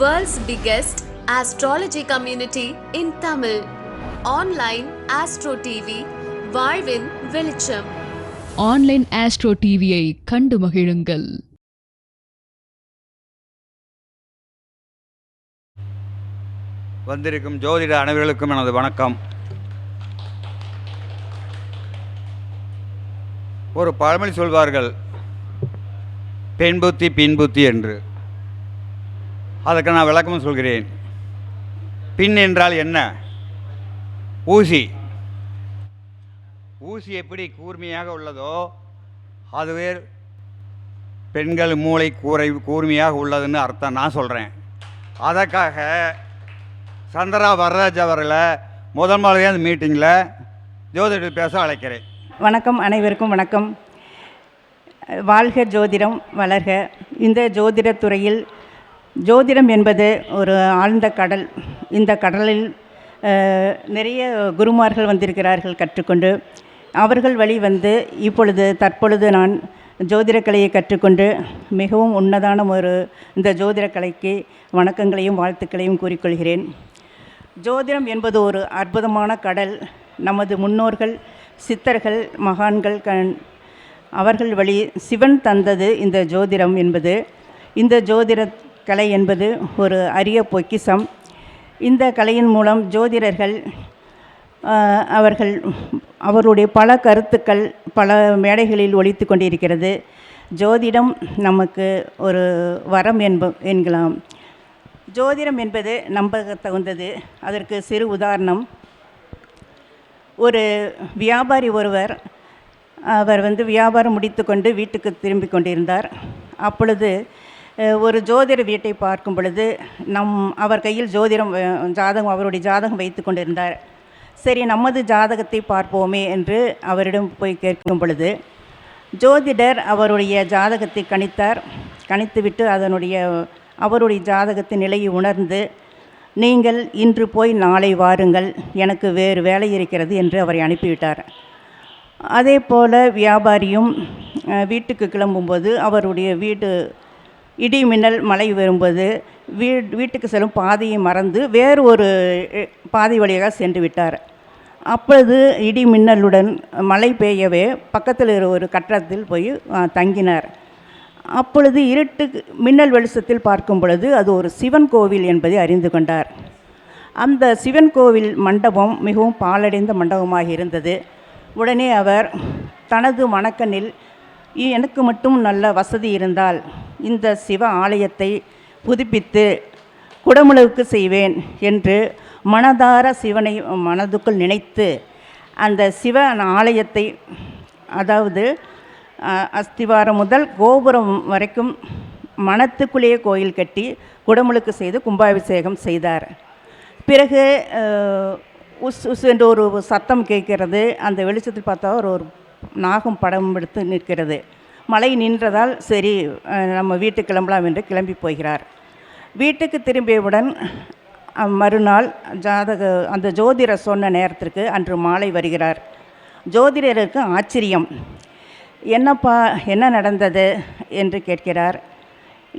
World's biggest astrology community in Tamil. Online Astro TV, வாழ்வின் வெளிச்சம். Online astro டிவியை கண்டு மகிழுங்கள். வந்திருக்கும் ஜோதிட அனைவர்களுக்கும் எனது வணக்கம். ஒரு பழமொழி சொல்வார்கள் பெண் புத்தி பின் புத்தி என்று. அதற்கு நான் விளக்கமும் சொல்கிறேன். பின் என்றால் என்ன? ஊசி. ஊசி எப்படி கூர்மையாக உள்ளதோ அதுவே பெண்கள் மூளை கூரை கூர்மையாக உள்ளதுன்னு அர்த்தம் நான் சொல்கிறேன் அதற்காக சந்திரா வரராஜ் அவர்களை முதல் முறையாக அந்த மீட்டிங்கில் ஜோதிடர் பேச அழைக்கிறேன். வணக்கம் அனைவருக்கும் வணக்கம். வாழ்க ஜோதிடம் வளர்க. இந்த ஜோதிடத்துறையில் ஜோதிடம் என்பது ஒரு ஆழ்ந்த கடல். இந்த கடலில் நிறைய குருமார்கள் வந்திருக்கிறார்கள் கற்றுக்கொண்டு. அவர்கள் வழி வந்து இப்பொழுது தற்பொழுது நான் ஜோதிடக்கலையை கற்றுக்கொண்டு மிகவும் உன்னதான ஒரு இந்த ஜோதிடக்கலைக்கு வணக்கங்களையும் வாழ்த்துக்களையும் கூறிக்கொள்கிறேன். ஜோதிடம் என்பது ஒரு அற்புதமான கடல். நமது முன்னோர்கள் சித்தர்கள் மகான்கள் கண் அவர்கள் வழி சிவன் தந்தது இந்த ஜோதிடம் என்பது. இந்த ஜோதிட கலை என்பது ஒரு அரிய பொக்கிஷம். இந்த கலையின் மூலம் ஜோதிடர்கள் அவர்கள் அவருடைய பல கருத்துக்கள் பல மேடைகளில் ஒழித்து கொண்டிருக்கிறது. ஜோதிடம் நமக்கு ஒரு வரம் என்ப என்கலாம். ஜோதிடம் என்பது நம்ப தகுந்தது அதற்கு சிறு உதாரணம். ஒரு வியாபாரி ஒருவர் அவர் வந்து வியாபாரம் முடித்துக்கொண்டு வீட்டுக்கு திரும்பி கொண்டிருந்தார். அப்பொழுது ஒரு ஜோதிட வீட்டை பார்க்கும் பொழுது நம் அவர் கையில் ஜோதிடம் ஜாதகம் அவருடைய ஜாதகம் வைத்து கொண்டிருந்தார். சரி நமது ஜாதகத்தை பார்ப்போமே என்று அவரிடம் போய் கேட்கும் பொழுது ஜோதிடர் அவருடைய ஜாதகத்தை கணித்தார். கணித்துவிட்டு அதனுடைய அவருடைய ஜாதகத்தின் நிலையை உணர்ந்து நீங்கள் இன்று போய் நாளை வாருங்கள் எனக்கு வேறு வேலை இருக்கிறது என்று அவரை அனுப்பிவிட்டார். அதே போல் வியாபாரியும் வீட்டுக்கு கிளம்பும்போது அவருடைய வீடு இடி மின்னல் மழை வரும்போது வீ வீட்டுக்கு செல்லும் பாதையை மறந்து வேறு ஒரு பாதை வழியாக சென்று விட்டார். அப்பொழுது இடி மின்னலுடன் மழை பெய்யவே பக்கத்தில் இருக்கிற ஒரு கட்டடத்தில் போய் தங்கினார். அப்பொழுது இருட்டு மின்னல் வெளிச்சத்தில் பார்க்கும் பொழுது அது ஒரு சிவன் கோவில் என்பதை அறிந்து கொண்டார். அந்த சிவன் கோவில் மண்டபம் மிகவும் பாழடைந்த மண்டபமாக இருந்தது. உடனே அவர் தனது மணக்கண்ணில் எனக்கு மட்டும் நல்ல வசதி இருந்தால் இந்த சிவ ஆலயத்தை புதுப்பித்து குடமுழுக்கு செய்வேன் என்று மனதார சிவனை மனதுக்குள் நினைத்து அந்த சிவ ஆலயத்தை அதாவது அஸ்திவாரம் முதல் கோபுரம் வரைக்கும் மனத்துக்குள்ளேயே கோயில் கட்டி குடமுழுக்கு செய்து கும்பாபிஷேகம் செய்தார். பிறகு உஸ் உஸ் என்று ஒரு சத்தம் கேட்கிறது. அந்த வெளிச்சத்தில் பார்த்தா ஒரு ஒரு நாகம் படம் எடுத்து நிற்கிறது. மழை நின்றதால் சரி நம்ம வீட்டுக்கு கிளம்பலாம் என்று கிளம்பி போகிறார். வீட்டுக்கு திரும்பியவுடன் மறுநாள் ஜாதக அந்த ஜோதிடர் சொன்ன நேரத்திற்கு அன்று மாலை வருகிறார். ஜோதிடருக்கு ஆச்சரியம். என்னப்பா என்ன நடந்தது? என்று கேட்கிறார்.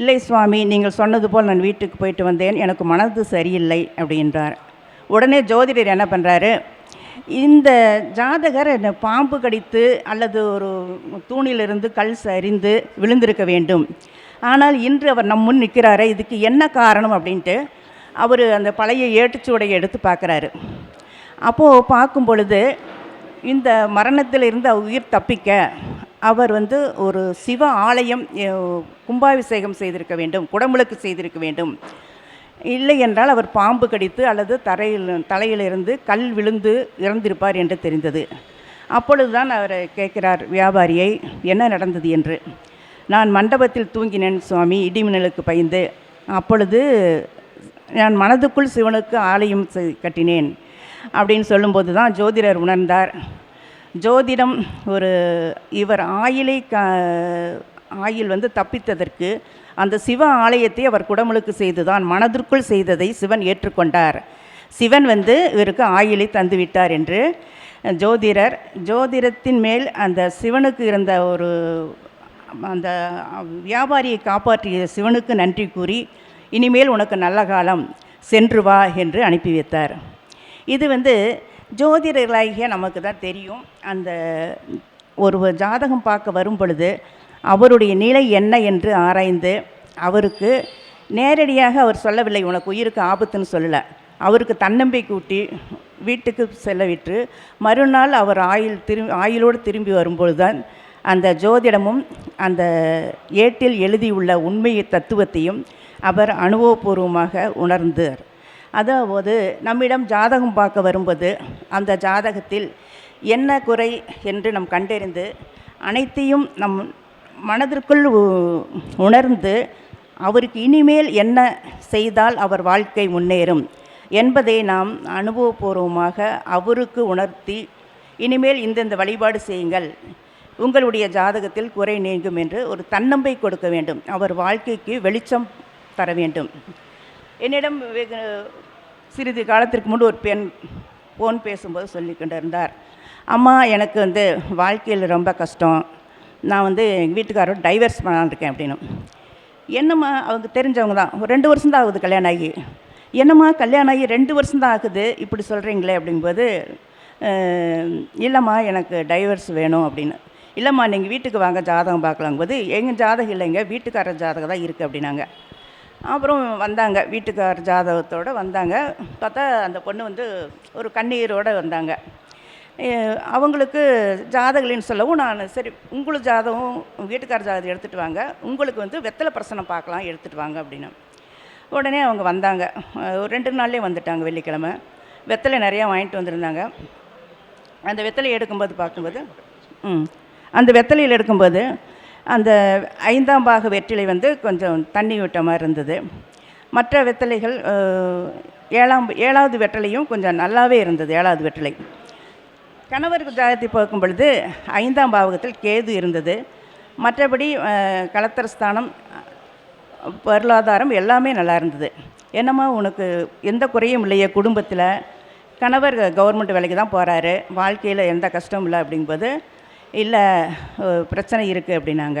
இல்லை சுவாமி நீங்கள் சொன்னது போல் நான் வீட்டுக்கு போயிட்டு வந்தேன். எனக்கு மனது சரியில்லை அப்படின்றார். உடனே ஜோதிடர் என்ன பண்ணுறாரு இந்த ஜாதகர் என்ன பாம்பு கடித்து அல்லது ஒரு தூணிலிருந்து கல் சரிந்து விழுந்திருக்க வேண்டும். ஆனால் இன்று அவர் நம் முன் நிற்கிறாரே இதுக்கு என்ன காரணம் அப்படின்ட்டு அவர் அந்த பழைய ஏட்டுச்சுவடையை எடுத்து பார்க்குறாரு. அப்போது பார்க்கும் பொழுது இந்த மரணத்திலிருந்து உயிர் தப்பிக்க அவர் வந்து ஒரு சிவ ஆலயம் கும்பாபிஷேகம் செய்திருக்க வேண்டும் குடமுழுக்கு செய்திருக்க வேண்டும். இல்லை என்றால் அவர் பாம்பு கடித்து அல்லது தரையில் தலையிலிருந்து கல் விழுந்து இறந்திருப்பார் என்று தெரிந்தது. அப்பொழுதுதான் அவர் கேட்கிறார் வியாபாரியை என்ன நடந்தது என்று? நான் மண்டபத்தில் தூங்கினேன் சுவாமி இடிமின்னலுக்கு பயந்து. அப்பொழுது நான் மனதுக்குள் சிவனுக்கு ஆலயம் கட்டினேன். அப்படின்னு சொல்லும்போது தான் ஜோதிடர் உணர்ந்தார். ஜோதிடம் ஒரு இவர் ஆயிலை க ஆயில் வந்து தப்பித்ததற்கு அந்த சிவ ஆலயத்தை அவர் குடமுழுக்கு செய்துதான் மனதிற்குள் செய்ததை சிவன் ஏற்றுக்கொண்டார். சிவன் வந்து இவருக்கு ஆயிலை தந்துவிட்டார் என்று ஜோதிடர் ஜோதிடத்தின் மேல் அந்த சிவனுக்கு இருந்த ஒரு அந்த வியாபாரியை காப்பாற்றிய சிவனுக்கு நன்றி கூறி இனிமேல் உனக்கு நல்ல காலம் சென்று வா என்று அனுப்பி வைத்தார். இது வந்து ஜோதிடர்களாகிய நமக்கு தான் தெரியும். அந்த ஒரு ஜாதகம் பார்க்க வரும் பொழுது அவருடைய நிலை என்ன என்று ஆராய்ந்து அவருக்கு நேரடியாக அவர் சொல்லவில்லை உனக்கு உயிருக்கு ஆபத்துன்னு சொல்லலை. அவருக்கு தன்னம்பை கூட்டி வீட்டுக்கு செல்ல விட்டு மறுநாள் அவர் ஆயுள் திரும்பி ஆயுளோடு திரும்பி வரும்பொழுது தான் அந்த ஜோதிடமும் அந்த ஏட்டில் எழுதியுள்ள உண்மை தத்துவத்தையும் அவர் அனுபவபூர்வமாக உணர்ந்தார். அதாவது நம்மிடம் ஜாதகம் பார்க்க வரும்போது அந்த ஜாதகத்தில் என்ன குறை என்று நம் கண்டறிந்து அனைத்தையும் நம் மனதிற்குள் உ- உணர்ந்து அவருக்கு இனிமேல் என்ன செய்தால் அவர் வாழ்க்கை முன்னேறும் என்பதை நாம் அனுபவபூர்வமாக அவருக்கு உணர்த்தி இனிமேல் இந்தந்த வழிபாடு செய்யுங்கள். உங்களுடைய ஜாதகத்தில் குறை நீங்கும் என்று ஒரு தன்னம்பை கொடுக்க வேண்டும். அவர் வாழ்க்கைக்கு வெளிச்சம் தர வேண்டும். என்னிடம் வெகு சிறிது காலத்திற்கு முன்பு ஒரு பெண் ஃபோன் பேசும்போது சொல்லி கொண்டிருந்தார் அம்மா எனக்கு வந்து வாழ்க்கையில் ரொம்ப கஷ்டம். நான் வந்து எங்கள் வீட்டுக்காரர் டைவர்ஸ் பண்ணலான்னு இருக்கேன் அப்படின்னு. என்னம்மா அவங்க தெரிஞ்சவங்க தான். ஒரு ரெண்டு வருஷம் தான் ஆகுது கல்யாணம் ஆகி. என்னம்மா கல்யாணம் ஆகி ரெண்டு வருஷம் தான் ஆகுது இப்படி சொல்கிறீங்களே அப்படிங்கும்போது இல்லைம்மா எனக்கு டைவர்ஸ் வேணும் அப்படின்னு. இல்லைம்மா நீங்கள் வீட்டுக்கு வாங்க ஜாதகம் பார்க்கலாங்கும்போது எங்கள் ஜாதகம் இல்லைங்க வீட்டுக்காரர் ஜாதகம் தான் இருக்குது அப்படின்னாங்க. அப்புறம் வந்தாங்க வீட்டுக்கார ஜாதகத்தோடு வந்தாங்க. பார்த்தா அந்த பொண்ணு வந்து ஒரு கண்ணீரோடு வந்தாங்க. அவங்களுக்கு ஜாதகலின்னு சொல்லவும் நான் சரி உங்களுக்கு ஜாதகம் வீட்டுக்கார ஜாதகம் எடுத்துகிட்டு வாங்க. உங்களுக்கு வந்து வெத்தலை பிரசனம் பார்க்கலாம் எடுத்துகிட்டு வாங்க அப்படின்னு. உடனே அவங்க வந்தாங்க. ஒரு ரெண்டு நாள்லேயே வந்துட்டாங்க வெள்ளிக்கிழமை. வெத்தலை நிறையா வாங்கிட்டு வந்திருந்தாங்க. அந்த வெத்தலை எடுக்கும்போது பார்க்கும்போது ம் அந்த வெத்தலையில் எடுக்கும்போது அந்த ஐந்தாம் பாக வெற்றிலை வந்து கொஞ்சம் தண்ணி விட்ட மாதிரி இருந்தது. மற்ற வெத்தலைகள் ஏழாம் ஏழாவது வெற்றிலையும் கொஞ்சம் நல்லாவே இருந்தது ஏழாவது வெற்றிலை. கணவருக்கு ஜாதகத்தை பார்க்கும் பொழுது ஐந்தாம் பாவகத்தில் கேது இருந்தது. மற்றபடி கலத்தர கலத்தரஸ்தானம் பொருளாதாரம் எல்லாமே நல்லா இருந்தது. என்னம்மா உனக்கு எந்த குறையும் இல்லையே குடும்பத்தில்? கணவர் கவர்மெண்ட் வேலைக்கு தான் போகிறாரு வாழ்க்கையில் எந்த கஷ்டமும் இல்லை அப்படிங்கும்போது இல்லை பிரச்சனை இருக்குது அப்படின்னாங்க.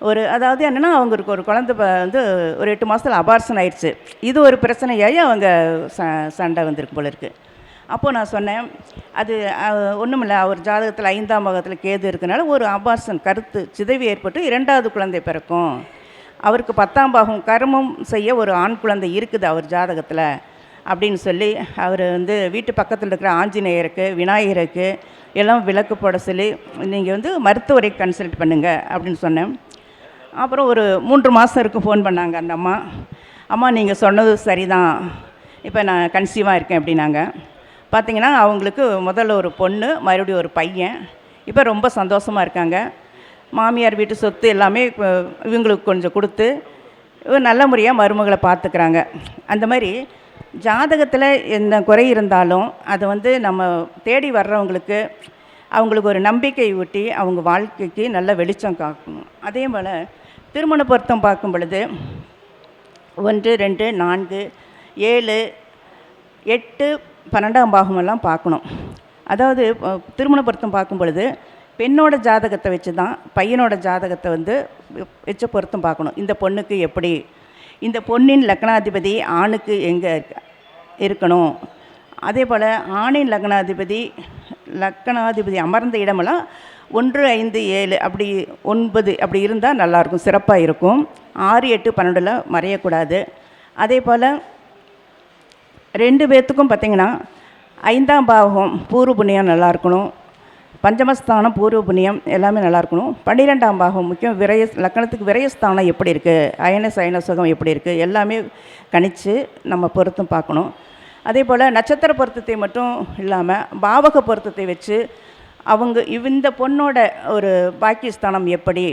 ஒரு அதாவது என்னென்னா அவங்களுக்கு ஒரு குழந்தை ப- வந்து ஒரு எட்டு மாதத்தில் அபார்ஷன் ஆயிடுச்சு. இது ஒரு பிரச்சனையாகி அவங்க ச சண்டை வந்திருக்கு போல இருக்குது அப்போது நான் சொன்னேன் அது ஒன்றுமில்ல அவர் ஜாதகத்தில் ஐந்தாம் பாகத்தில் கேது இருக்கனால ஒரு அபார்சன் கருத்து சிதைவு ஏற்பட்டு இரண்டாவது குழந்தை பிறக்கும். அவருக்கு பத்தாம் பாகம் கர்மம் செய்ய ஒரு ஆண் குழந்தை இருக்குது அவர் ஜாதகத்தில் அப்படின்னு சொல்லி அவர் வந்து வீட்டு பக்கத்தில் இருக்கிற ஆஞ்சநேயருக்கு விநாயகருக்கு எல்லாம் விளக்கு போட சொல்லி நீங்கள் வந்து மருத்துவரை கன்சல்ட் பண்ணுங்கள் அப்படின்னு சொன்னேன். அப்புறம் ஒரு மூன்று மாதம் இருக்கு ஃபோன் பண்ணாங்க அந்த அம்மா. அம்மா நீங்கள் சொன்னது சரிதான். இப்போ நான் கன்சீவாக இருக்கேன் அப்படின்னாங்க. பார்த்திங்கன்னா அவங்களுக்கு முதல்ல ஒரு பொண்ணு மறுபடியும் ஒரு பையன். இப்போ ரொம்ப சந்தோஷமாக இருக்காங்க. மாமியார் வீட்டு சொத்து எல்லாமே இவங்களுக்கு கொஞ்சம் கொடுத்து நல்ல முறையாக மருமகளை பார்த்துக்கிறாங்க. அந்த மாதிரி ஜாதகத்தில் என்ன குறை இருந்தாலும் அதை வந்து நம்ம தேடி வர்றவங்களுக்கு அவங்களுக்கு ஒரு நம்பிக்கை ஊட்டி அவங்க வாழ்க்கைக்கு நல்ல வெளிச்சம் காக்கணும். அதே போல் திருமண பொருத்தம் பார்க்கும் பொழுது ஒன்று ரெண்டு நான்கு ஏழு எட்டு பன்னெண்டாம் பாகமெல்லாம் பார்க்கணும். அதாவது திருமண பொருத்தம் பார்க்கும் பொழுது பெண்ணோட ஜாதகத்தை வச்சு தான் பையனோட ஜாதகத்தை வந்து வச்ச பொருத்தம் பார்க்கணும். இந்த பொண்ணுக்கு எப்படி? இந்த பொண்ணின் லக்னாதிபதி ஆணுக்கு எங்கே இருக்கணும்? அதே போல் ஆணின் லக்னாதிபதி லக்னாதிபதி அமர்ந்த இடமெல்லாம் ஒன்று ஐந்து ஏழு அப்படி ஒன்பது அப்படி இருந்தால் நல்லாயிருக்கும். சிறப்பாக இருக்கும். ஆறு எட்டு பன்னெண்டில் மறையக்கூடாது. அதே போல் ரெண்டு பேர்த்துக்கும் பார்த்திங்கன்னா ஐந்தாம் பாவகம் பூர்வ புண்ணியம் நல்லா இருக்கணும். பஞ்சமஸ்தானம் பூர்வ புண்ணியம் எல்லாமே நல்லா இருக்கணும். பன்னிரெண்டாம் பாகம் முக்கியம் விரய லக்கணத்துக்கு விரயஸ்தானம் எப்படி இருக்குது அயன சயன சுகம் எப்படி இருக்குது எல்லாமே கணித்து நம்ம பொருத்தம் பார்க்கணும். அதே போல் நட்சத்திர பொருத்தத்தை மட்டும் இல்லாமல் பாவக பொருத்தத்தை வச்சு அவங்க இந்த பொண்ணோட ஒரு பாக்கியஸ்தானம் எப்படி?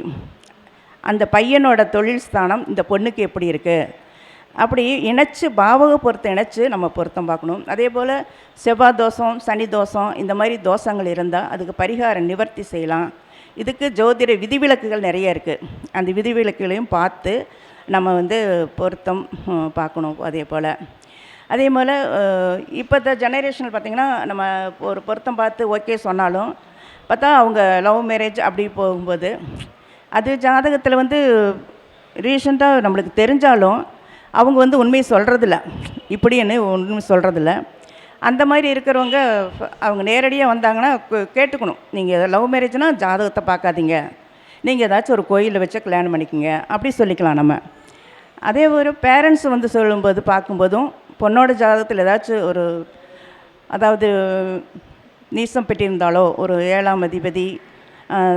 அந்த பையனோட தொழில் ஸ்தானம் இந்த பொண்ணுக்கு எப்படி இருக்குது அப்படி இணைச்சு பாவக பொருத்தம் இணைச்சு நம்ம பொருத்தம் பார்க்கணும். அதே போல் செவ்வாய் தோஷம் சனி தோஷம் இந்த மாதிரி தோஷங்கள் இருந்தால் அதுக்கு பரிகாரம் நிவர்த்தி செய்யலாம். இதுக்கு ஜோதிட விதிவிலக்குகள் நிறைய இருக்குது அந்த விதிவிலக்குகளையும் பார்த்து நம்ம வந்து பொருத்தம் பார்க்கணும் அதே போல். அதே போல் இப்போத்த ஜெனரேஷனில் பார்த்திங்கன்னா நம்ம ஒரு பொருத்தம் பார்த்து ஓகே சொன்னாலும் பார்த்தா அவங்க லவ் மேரேஜ் அப்படி போகும்போது அது ஜாதகத்தில் வந்து ரீசெண்டாக நம்மளுக்கு தெரிஞ்சாலும் அவங்க வந்து உண்மையை சொல்கிறதில்ல இப்படின்னு உண்மை சொல்கிறதில்ல அந்த மாதிரி இருக்கிறவங்க அவங்க நேரடியாக வந்தாங்கன்னா கேட்டுக்கணும். நீங்கள் லவ் மேரேஜ்னால் ஜாதகத்தை பார்க்காதீங்க. நீங்கள் ஏதாச்சும் ஒரு கோயிலில் வச்சு கல்யாணம் பண்ணிக்கோங்க. அப்படி சொல்லிக்கலாம் நம்ம. அதே ஒரு பேரண்ட்ஸ் வந்து சொல்லும்போது பார்க்கும்போதும் பொண்ணோட ஜாதகத்தில் ஏதாச்சும் ஒரு அதாவது நீசம் பெற்றிருந்தாலோ ஒரு ஏழாம் அதிபதி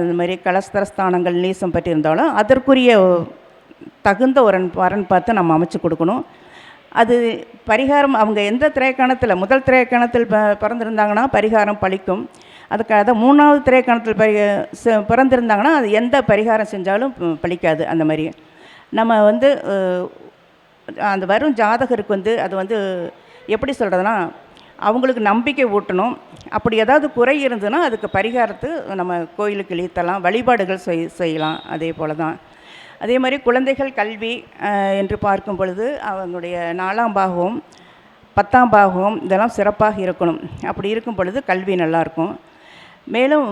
இந்த மாதிரி கலஸ்தரஸ்தானங்கள் நீசம் பெற்றிருந்தாலோ அதற்குரிய தகுந்த ஒரு வரன் பார்த்து நம்ம அமைச்சு கொடுக்கணும். அது பரிகாரம் அவங்க எந்த திரைக்கணத்தில் முதல் திரைக்கணத்தில் ப பிறந்திருந்தாங்கன்னா பரிகாரம் பழிக்கும். அதுக்காக அதை மூணாவது திரைக்கணத்தில் பரி ச- பிறந்திருந்தாங்கன்னா அது எந்த பரிகாரம் செஞ்சாலும் பழிக்காது பலிக்காது அந்த மாதிரி. நம்ம வந்து அந்த வரும் ஜாதகருக்கு வந்து அது வந்து எப்படி சொல்கிறதுனா அவங்களுக்கு நம்பிக்கை ஊட்டணும். அப்படி ஏதாவது குறை இருந்ததுன்னா அதுக்கு பரிகாரத்து நம்ம கோயிலுக்கு இழுத்தலாம் வழிபாடுகள் செய் செய்யலாம் அதே போல் தான் அதே மாதிரி குழந்தைகள் கல்வி என்று பார்க்கும் பொழுது அவங்களுடைய நாலாம் பாகமும் பத்தாம் பாகம் இதெல்லாம் சிறப்பாக இருக்கணும். அப்படி இருக்கும் பொழுது கல்வி நல்லாயிருக்கும். மேலும்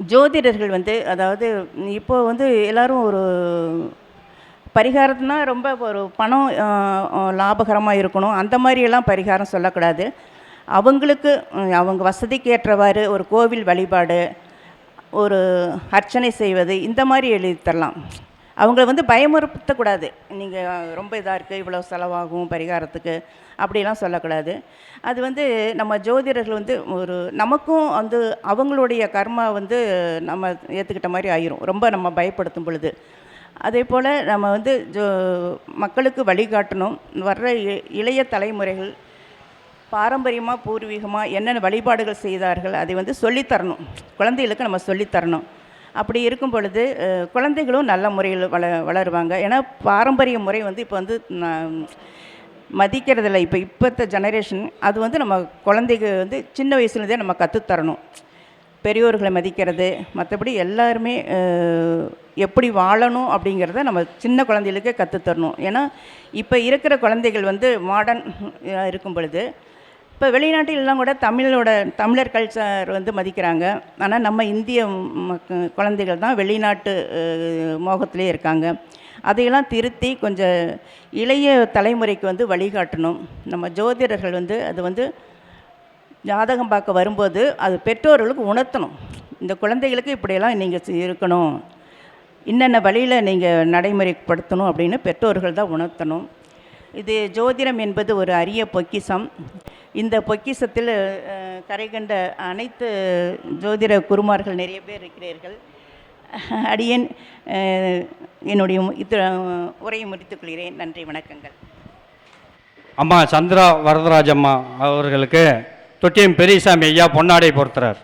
ஜோதிடர்கள் வந்து அதாவது இப்போது வந்து எல்லோரும் ஒரு பரிகாரத்துனா ரொம்ப ஒரு பணம் லாபகரமாக இருக்கணும். அந்த மாதிரியெல்லாம் பரிகாரம் சொல்லக்கூடாது. அவங்களுக்கு அவங்க வசதிக்கு ஏற்றவாறு ஒரு கோவில் வழிபாடு ஒரு அர்ச்சனை செய்வது இந்த மாதிரி எழுதி தரலாம். அவங்கள வந்து பயமுறுத்தக்கூடாது. நீங்கள் ரொம்ப இதாக இருக்குது இவ்வளோ செலவாகும் பரிகாரத்துக்கு அப்படிலாம் சொல்லக்கூடாது. அது வந்து நம்ம ஜோதிடர்கள் வந்து ஒரு நமக்கும் வந்து அவங்களுடைய கர்மா வந்து நம்ம ஏற்றுக்கிட்ட மாதிரி ஆயிரும். ரொம்ப நம்ம பயப்படுத்தும் பொழுது. அதே போல் நம்ம வந்து ஜோ மக்களுக்கு வழிகாட்டணும். வர்ற இ- இளைய தலைமுறைகள் பாரம்பரியமாக பூர்வீகமாக என்னென்ன வழிபாடுகள் செய்தார்கள் அதை வந்து சொல்லித்தரணும். குழந்தைகளுக்கு நம்ம சொல்லித்தரணும். அப்படி இருக்கும் பொழுது குழந்தைகளும் நல்ல முறையில் வள வளருவாங்க. ஏன்னா பாரம்பரிய முறை வந்து இப்போ வந்து நான் மதிக்கிறதில்ல. இப்போ இப்போத்த ஜெனரேஷன் அது வந்து நம்ம குழந்தைக்கு வந்து சின்ன வயசுலேருந்தே நம்ம கற்றுத்தரணும் பெரியோர்களை மதிக்கிறது மற்றபடி எல்லாருமே எப்படி வாழணும் அப்படிங்கிறத நம்ம சின்ன குழந்தைகளுக்கே கற்றுத்தரணும் ஏன்னா இப்போ இருக்கிற குழந்தைகள் வந்து மாடர்ன் இருக்கும் பொழுது இப்போ வெளிநாட்டிலலாம் கூட தமிழோட தமிழர் கல்ச்சர் வந்து மதிக்கிறாங்க. ஆனால் நம்ம இந்திய குழந்தைகள் தான் வெளிநாட்டு மோகத்திலே இருக்காங்க. அதையெல்லாம் திருத்தி கொஞ்சம் இளைய தலைமுறைக்கு வந்து வழிகாட்டணும். நம்ம ஜோதிடர்கள் வந்து அது வந்து ஜாதகம் பார்க்க வரும்போது அது பெற்றோர்களுக்கு உணர்த்தணும். இந்த குழந்தைகளுக்கு இப்படியெல்லாம் நீங்கள் இருக்கணும். என்னென்ன வழியில் நீங்கள் நடைமுறைப்படுத்தணும் அப்படின்னு பெற்றோர்கள் தான் உணர்த்தணும். இது ஜோதிடம் என்பது ஒரு அரிய பொக்கிசம் இந்த பொக்கிசத்தில் கரை கண்ட அனைத்து ஜோதிட குருமார்கள் நிறைய பேர் இருக்கிறீர்கள். அடியேன் என்னுடைய மு- உரையை முடித்துக்கொள்கிறேன் நன்றி வணக்கங்கள். அம்மா சந்திரா வரதராஜம்மா அவர்களுக்கு தொட்டியம் பெரியசாமி ஐயா பொன்னாடை பொறுத்துறார்